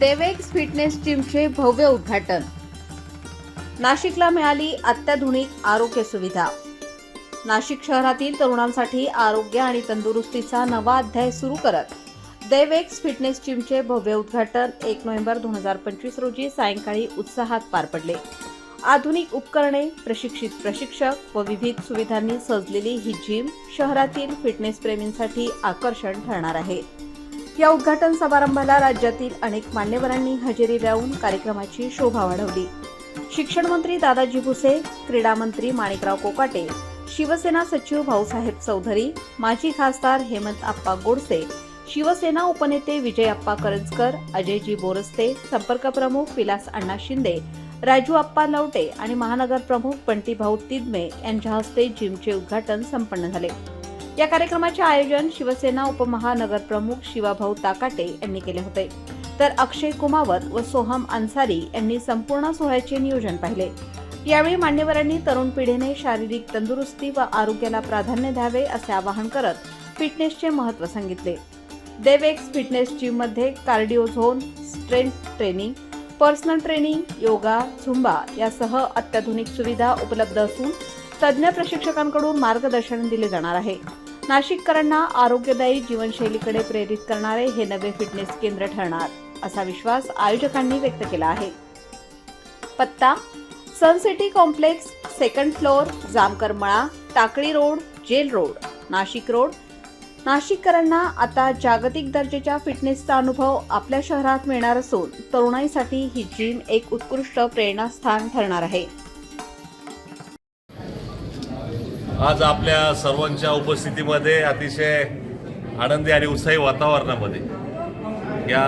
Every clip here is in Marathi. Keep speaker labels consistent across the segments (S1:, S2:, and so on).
S1: देवेक्स फिटनेस जिमचे भव्य उद्घाटन. नाशिकला मिळाली अत्याधुनिक आरोग्य सुविधा. नाशिक शहरातील तरुणांसाठी आरोग्य आणि तंदुरुस्तीचा नवा अध्याय सुरू करत देवेक्स फिटनेस जिमचे भव्य उद्घाटन एक नोव्हेंबर दोन हजार पंचवीस रोजी सायंकाळी उत्साहात पार पडले. आधुनिक उपकरणे प्रशिक्षित प्रशिक्षक व विविध सुविधांनी सजलेली ही जिम शहरातील फिटनेस प्रेमींसाठी आकर्षण ठरणार आहे. या उद्घाटन समारंभाला राज्यातील अनेक मान्यवरांनी हजेरी लावून कार्यक्रमाची शोभा वाढवली. शिक्षण मंत्री दादाजी भुसे क्रीडा मंत्री माणिकराव कोकाटे शिवसेना सचिव भाऊसाहेब चौधरी माजी खासदार हेमंत आप्पा गोडसे शिवसेना उपनेते विजय आप्पा करंजकर अजयजी बोरस्ते संपर्क प्रमुख विलास अण्णा शिंदे राजू आप्पा लवटे आणि महानगर प्रमुख बंटीभाऊ तिदमे यांच्या हस्ते जिमचे उद्घाटन संपन्न झाले. या कार्यक्रमाचे आयोजन शिवसेना उपमहानगर प्रमुख शिवाभाऊ ताकाटे यांनी केले होते. तर अक्षय कुमावत व सोहम अन्सारी यांनी संपूर्ण सोहळ्याचे नियोजन पाहिले. यावेळी मान्यवरांनी तरुण पिढीने शारीरिक तंदुरुस्ती व आरोग्याला प्राधान्य द्यावे असे आवाहन करत फिटनेसचे महत्त्व सांगितले. देवेक्स फिटनेस जिममध्ये cardio zone strength training personal training yoga Zumba यासह अत्याधुनिक सुविधा उपलब्ध असून तज्ज्ञ प्रशिक्षकांकडून मार्गदर्शन दिले जाणार आहे. नाशिककरांना आरोग्यदायी जीवनशैलीकडे प्रेरित करणारे हे नवे फिटनेस केंद्र ठरणार असा विश्वास आयोजकांनी व्यक्त केला आहे. पत्ता Sun City complex second floor Jamkar Mala Takali road jail road Nashik road. नाशिककरांना आता जागतिक दर्जाच्या फिटनेसचा अनुभव आपल्या शहरात मिळणार असून तरुणाईसाठी ही जिम एक उत्कृष्ट प्रेरणास्थान ठरणार आहे.
S2: आज आपल्या सर्वांच्या उपस्थितीमध्ये अतिशय आनंदी आणि उत्साही वातावरणामध्ये या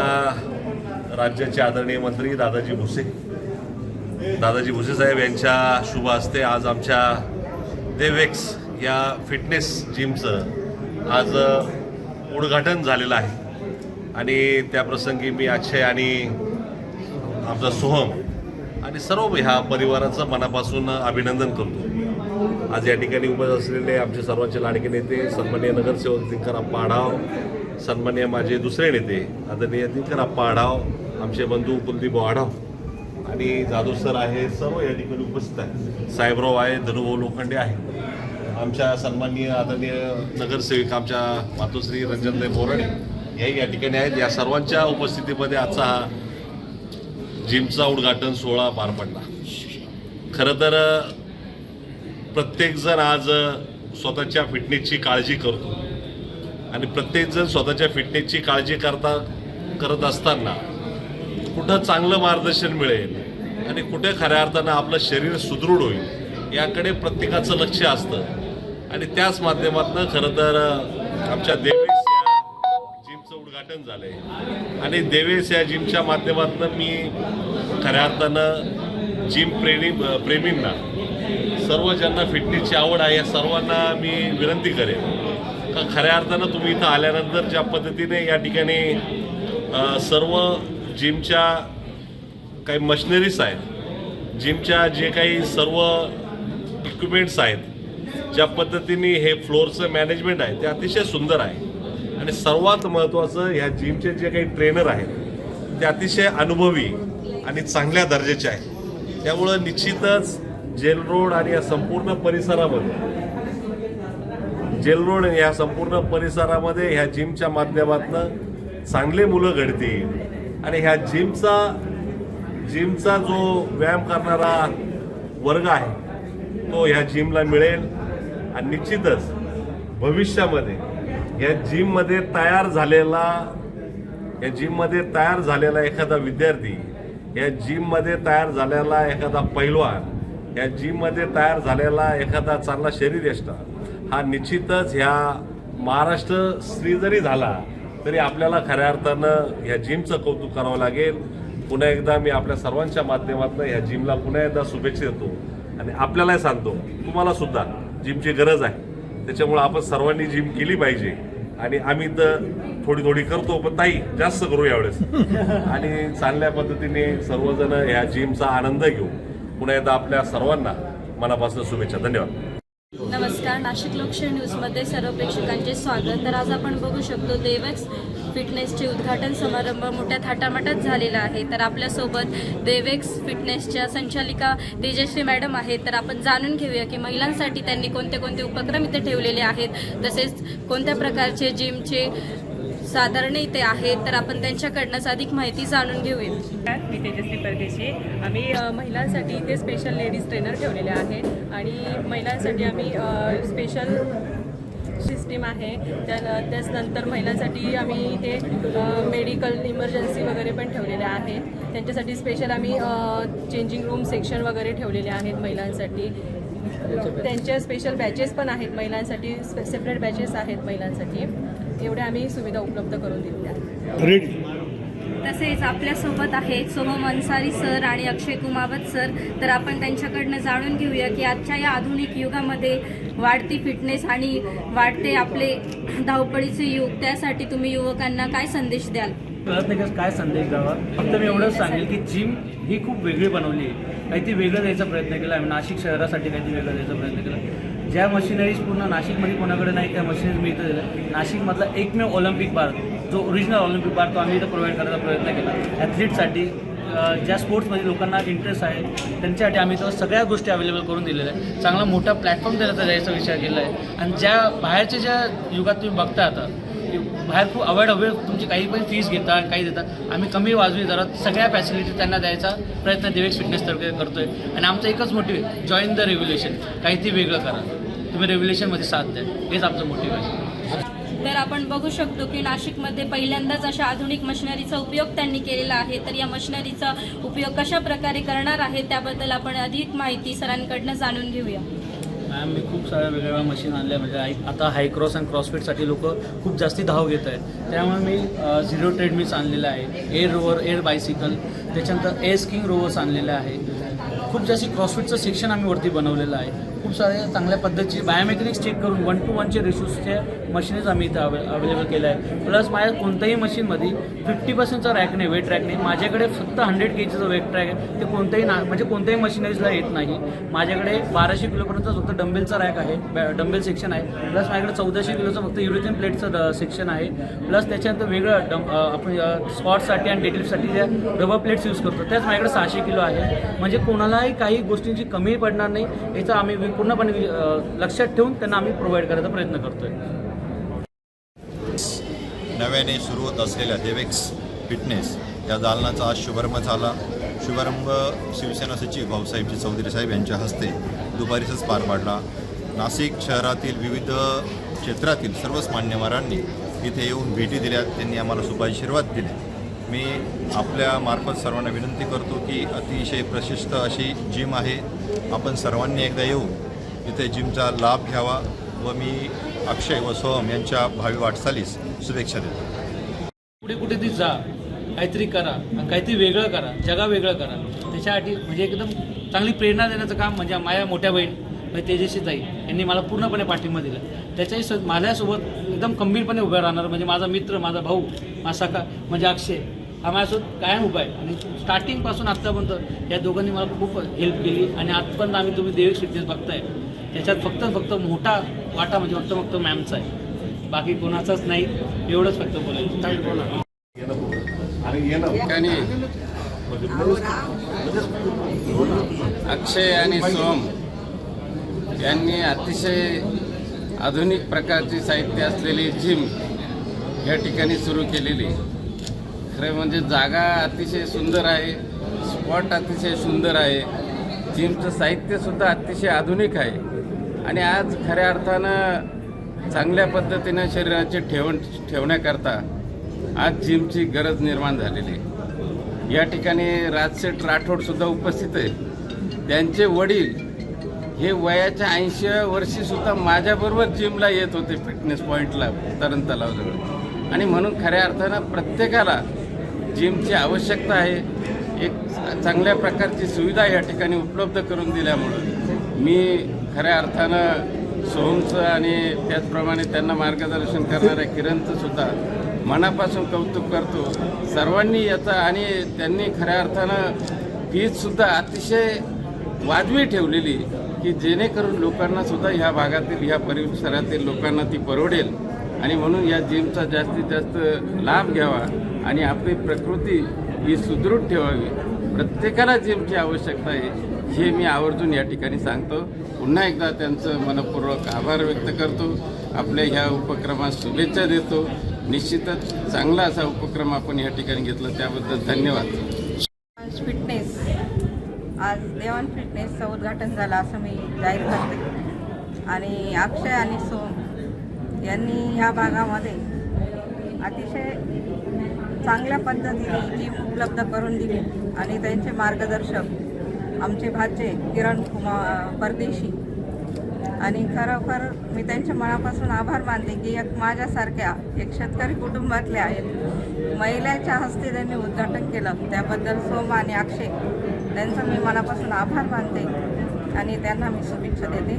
S2: राज्याचे आदरणीय मंत्री दादाजी भुसे. दादाजी भुसे साहेब यांच्या शुभ हस्ते आज आमच्या देवेक्स या फिटनेस जिमचं आज उद्घाटन झालेलं आहे. आणि त्याप्रसंगी मी अक्षय आणि आमचा सोहम आणि सर्व ह्या परिवाराचं मनापासून अभिनंदन करतो. आज या ठिकाणी उपस्थित असलेले आमचे सर्वांचे लाडके नेते सन्मान्य नगरसेवक दिनकरप्पा आढाव सन्मान्य माझे दुसरे नेते आदरणीय दिनकरप्पा आढाव आमचे बंधू कुलदीप आढाव आणि जाधव सर आहे सर्व या ठिकाणी उपस्थित आहेत. साहेबराव आहे धनुभाऊ लोखंडे आहे. आमच्या सन्माननीय आदरणीय नगरसेविका आमच्या मातोश्री रंजनदेव बोरडे याही या ठिकाणी आहेत. या सर्वांच्या उपस्थितीमध्ये आजचा हा जिमचा उद्घाटन सोहळा पार पडला. खरं तर प्रत्येकजण आज स्वतःच्या फिटनेसची काळजी करतो. आणि प्रत्येकजण स्वतःच्या फिटनेसची काळजी करता करत असताना कुठं चांगलं मार्गदर्शन मिळेल आणि कुठे खऱ्या अर्थानं आपलं शरीर सुदृढ होईल याकडे प्रत्येकाचं लक्ष असतं. आणि त्याच माध्यमातून खरं तर आमच्या देवी उद्घाटन झालं आहे आणि देवेश या जिमच्या माध्यमातून मी खऱ्या अर्थानं जिम प्रेमी प्रेमींना सर्व ज्यांना फिटनेसची आवड आहे या सर्वांना मी विनंती करेन. का खऱ्या अर्थानं तुम्ही इथं आल्यानंतर ज्या पद्धतीने या ठिकाणी सर्व जिमच्या काही मशिनरीज आहेत जिमच्या जे काही सर्व इक्विपमेंट्स आहेत ज्या पद्धतीने हे फ्लोअरचं मॅनेजमेंट आहे ते अतिशय सुंदर आहे. आणि सर्वात महत्त्वाचं ह्या जिमचे जे काही ट्रेनर आहेत ते अतिशय अनुभवी आणि चांगल्या दर्जाचे आहेत. त्यामुळं निश्चितच जेल रोड आणि या संपूर्ण परिसरामध्ये जेल रोड या संपूर्ण परिसरामध्ये ह्या जिमच्या माध्यमातून चांगले मुलं घडतील. आणि ह्या जिमचा जिमचा जो व्यायाम करणारा वर्ग आहे तो ह्या जिमला मिळेल. आणि निश्चितच भविष्यामध्ये या जिममध्ये तयार झालेला या जिममध्ये तयार झालेला एखादा विद्यार्थी या जिममध्ये तयार झालेला एखादा पैलवान या जिममध्ये तयार झालेला एखादा चांगला शरीरयष्टा हा निश्चितच ह्या महाराष्ट्र स्त्री जरी झाला तरी आपल्याला खऱ्या अर्थानं ह्या जिमचं कौतुक करावं लागेल. पुन्हा एकदा मी आपल्या सर्वांच्या माध्यमातून ह्या जिमला पुन्हा एकदा शुभेच्छा देतो. आणि आपल्यालाही सांगतो तुम्हाला सुद्धा जिमची गरज आहे. त्याच्यामुळे आपण सर्वांनी जिम केली पाहिजे. आणि आम्ही तर थोडी थोडी करतो पण ताई जास्त करू यावेळेस. आणि चांगल्या पद्धतीने सर्वजण ह्या जिमचा आनंद घेऊ. पुन्हा एकदा आपल्या सर्वांना मनापासून शुभेच्छा. धन्यवाद.
S3: नमस्कार. नाशिक लोकशाही न्यूजमध्ये सर्व प्रेक्षकांचे स्वागत. तर आज आपण बघू शकतो देवच फिटनेसचे उद्घाटन समारंभ मोठ्या थाटामाटात झालेला आहे. तर आपल्यासोबत देवेक्स फिटनेसच्या संचालिका तेजश्री मॅडम आहेत. तर आपण जाणून घेऊया की महिलांसाठी त्यांनी कोणते कोणते उपक्रम इथे ठेवलेले आहेत. तसेच कोणत्या प्रकारचे जिमचे साधारण इथे आहेत. तर आपण त्यांच्याकडनंच अधिक माहिती जाणून घेऊया.
S4: मी तेजस्वी परदेशी. आम्ही महिलांसाठी इथे स्पेशल लेडीज ट्रेनर ठेवलेले आहेत. आणि महिलांसाठी आम्ही स्पेशल सिस्टीम आहे. त्या त्याचनंतर महिलांसाठी आम्ही इथे मेडिकल इमर्जन्सी वगैरे पण ठेवलेल्या आहेत. त्यांच्यासाठी स्पेशल आम्ही चेंजिंग रूम सेक्शन वगैरे ठेवलेले आहेत महिलांसाठी. त्यांच्या स्पेशल बॅचेस पण आहेत महिलांसाठी सेपरेट बॅचेस आहेत महिलांसाठी. एवढ्या आम्ही सुविधा उपलब्ध करून दिलेल्या आहेत.
S3: तसेच आपल्यासोबत आहेत सोहम अन्सारी सर आणि अक्षय कुमावत सर. तर आपण त्यांच्याकडनं जाणून घेऊया की आजच्या या आधुनिक युगामध्ये वाढती फिटनेस आणि वाढते आपले धावपळीचे युग त्यासाठी तुम्ही युवकांना काय संदेश द्याल?
S5: प्रयत्न काय संदेश द्यावा? फक्त मी एवढंच सांगेल की जिम ही खूप वेगळी बनवली आहे. काहीतरी वेगळं द्यायचा प्रयत्न केला आहे नाशिक शहरासाठी काहीतरी वेगळं द्यायचा प्रयत्न केला. ज्या मशिनरीज पूर्ण नाशिकमध्ये कोणाकडे नाही त्या मशिनरीज मी इथं दिल्या. नाशिकमधला एकमेव ऑलिम्पिक बार जो ओरिजिनल ऑलिम्पिक बार तो आम्ही इथं प्रोव्हाइड करायचा प्रयत्न केला. ॲथलीटसाठी ज्या स्पोर्ट्समध्ये लोकांना इंटरेस्ट आहे त्यांच्यासाठी आम्ही तर सगळ्या गोष्टी अवेलेबल करून दिलेल्या आहे चांगला मोठा प्लॅटफॉर्म देण्याचा द्यायचा विचार केला आहे आणि ज्या बाहेरच्या ज्या युगात तुम्ही बघता आता बाहेर खूप अवॉइड अवॉइड तुमची काही पण फीस घेता काही देता आम्ही कमी वाजवी दरात सगळ्या फॅसिलिटी त्यांना द्यायचा प्रयत्न देवेक्स फिटनेस करतो करतोय. आणि आमचं एकच मोटिव्ह जॉईन द रेव्होल्युशन काहीतरी वेगळं करा. तुम्ही रेव्होल्युशनमध्ये साथ द्या. हेच आमचं मोटिव्ह आहे.
S3: तर आपण बघू शकतो की नाशिकमध्ये पहिल्यांदाच अशा आधुनिक मशिनरीचा उपयोग त्यांनी केलेला आहे. तर या मशिनरीचा उपयोग कशा प्रकारे करणार आहे त्याबद्दल आपण अधिक माहिती सरांकडनं जाणून घेऊया.
S5: मॅम मी खूप साऱ्या वेगवेगळ्या मशीन आणल्या. म्हणजे आई- आता हाय क्रॉस आणि क्रॉसफिटसाठी लोक खूप जास्ती धाव घेत आहेत. त्यामुळे मी झिरो ट्रेडमिल्स आणलेलं आहे. एअर रोवर एअर बायसिकल त्याच्यानंतर एअर स्किंग रोवर्स आणलेले आहे. खूप जास्ती क्रॉसफिटचं सेक्शन आम्ही वरती बनवलेलं आहे. खूप साऱ्या चांगल्या पद्धतीचे बायोमेकॅनिक्स चेक करून वन टू वनचे रेशोजचे मशीन्स आम्ही इथं अवे अवेलेबल केल्या आहे. प्लस माझ्या कोणत्याही मशीनमध्ये फिफ्टी पर्सेंटचा रॅक नाही वेट रॅक नाही. माझ्याकडे फक्त हंड्रेड के जीचा वेट ट्रॅक आहे. ते कोणत्याही ना म्हणजे कोणत्याही मशिनरीजला येत नाही. माझ्याकडे बाराशे किलोपर्यंत फक्त डंबेलचा रॅक आहे. डंबेल सेक्शन आहे. प्लस माझ्याकडे चौदाशे किलोचं फक्त युरोपियन प्लेटचं सेक्शन आहे. प्लस त्याच्यानंतर वेगळं डम आपण स्पॉटसाठी आणि डेडलिफ्टसाठी ज्या रबर प्लेट्स यूज करतो त्याच माझ्याकडे सहाशे किलो आहे. म्हणजे कोणालाही काही गोष्टींची कमी पडणार नाही. याचा आम्ही पूर्णपणे लक्षात ठेवून त्यांना आम्ही प्रोव्हाइड करायचा प्रयत्न करतोय.
S6: नव्याने सुरू होत असलेल्या देवेक्स फिटनेस या दालनाचा आज शुभारंभ झाला. शुभारंभ शिवसेना सचिव भाऊसाहेबजी चौधरी साहेब यांच्या हस्ते दुपारीसच पार पाडला. नाशिक शहरातील विविध क्षेत्रातील सर्वच मान्यवरांनी इथे येऊन भेटी दिल्या. त्यांनी आम्हाला शुभाशीर्वाद दिले. मी आपल्या मार्फत सर्वांना विनंती करतो की अतिशय प्रशिस्त अशी जिम आहे. आपण सर्वांनी एकदा येऊन इथे जिमचा लाभ घ्यावा व मी अक्षय व सोहम यांच्या भावी वाटचालीस शुभेच्छा देतो.
S5: कुठे कुठे ती जा. काहीतरी करा. आणि काहीतरी वेगळं करा. जगा वेगळं करा. त्याच्यासाठी म्हणजे एकदम चांगली प्रेरणा देण्याचं काम म्हणजे माझ्या मोठ्या बहीण म्हणजे तेजस्वी ताई यांनी मला पूर्णपणे पाठिंबा दिला. त्याच्याही स माझ्यासोबत एकदम खंबीरपणे उभं राहणार म्हणजे माझा मित्र माझा भाऊ माझा सखा म्हणजे अक्षय. हा माझ्यासोबत कायम उभा आहे. आणि स्टार्टिंगपासून आत्तापर्यंत या दोघांनी मला खूप हेल्प केली. आणि आजपर्यंत आम्ही तुम्ही देवेश फिटनेस बघताय. त्याच्यात फक्त फक्त मोठा वाटा म्हणजे फक्त फक्त मॅमचा आहे. बाकी कोणाचाच नाही. एवढंच फक्त बोलायचं.
S7: अक्षय आणि सोम यांनी अतिशय आधुनिक प्रकारची साहित्य असलेली जिम या ठिकाणी सुरू केलेली. खरं म्हणजे जागा अतिशय सुंदर आहे स्पॉट अतिशय सुंदर आहे जिमचं साहित्यसुद्धा अतिशय आधुनिक आहे. आणि आज खऱ्या अर्थानं चांगल्या पद्धतीनं शरीराचे ठेवण ठेवण्याकरता आज जिमची गरज निर्माण झालेली आहे. या ठिकाणी राजसेठ राठोडसुद्धा उपस्थित आहे त्यांचे वडील हे वयाच्या ऐंशी वर्षीसुद्धा माझ्याबरोबर जिमला येत होते फिटनेस पॉईंटला तरण तलावजवळ. आणि म्हणून खऱ्या अर्थानं प्रत्येकाला जिमची आवश्यकता आहे. एक चांगल्या प्रकारची सुविधा या ठिकाणी उपलब्ध करून दिल्यामुळं मी खऱ्या अर्थानं सोहमचं आणि त्याचप्रमाणे त्यांना मार्गदर्शन करणाऱ्या किरणचं सुद्धा मनापासून कौतुक करतो. सर्वांनी याचा आणि त्यांनी खऱ्या अर्थानं फीजसुद्धा अतिशय वाजवी ठेवलेली की जेणेकरून लोकांना सुद्धा ह्या भागातील ह्या परिसरातील लोकांना ती परवडेल. आणि म्हणून या जिमचा जास्तीत जास्त लाभ घ्यावा. आणि आपली प्रकृती ही सुदृढ ठेवावी. प्रत्येकाला जिमची आवश्यकता आहे हे मी आवर्जून या ठिकाणी सांगतो. पुन्हा एकदा त्यांचं मनपूर्वक आभार व्यक्त करतो. आपल्या ह्या उपक्रमास शुभेच्छा देतो. निश्चितच चांगला असा उपक्रम आपण या ठिकाणी घेतला. त्याबद्दल धन्यवाद.
S8: फिटनेस आज देवान फिटनेसचं उद्घाटन झालं असं मी जाहीर करते. आणि अक्षय आणि सोम यांनी ह्या भागामध्ये अतिशय चांगल्या पद्धतीने जी उपलब्ध करून दिली. आणि त्यांचे मार्गदर्शक आमचे भाचे किरण कुमार परदेशी. आणि खरोखर मी त्यांच्या मनापासून आभार मानते की एक माझ्यासारख्या एक शेतकरी कुटुंबातल्या आहेत महिलाच्या हस्ते त्यांनी उद्घाटन केलं. त्याबद्दल सोम आणि अक्षय त्यांचा मी मनापासून आभार मानते. आणि त्यांना मी शुभेच्छा देते.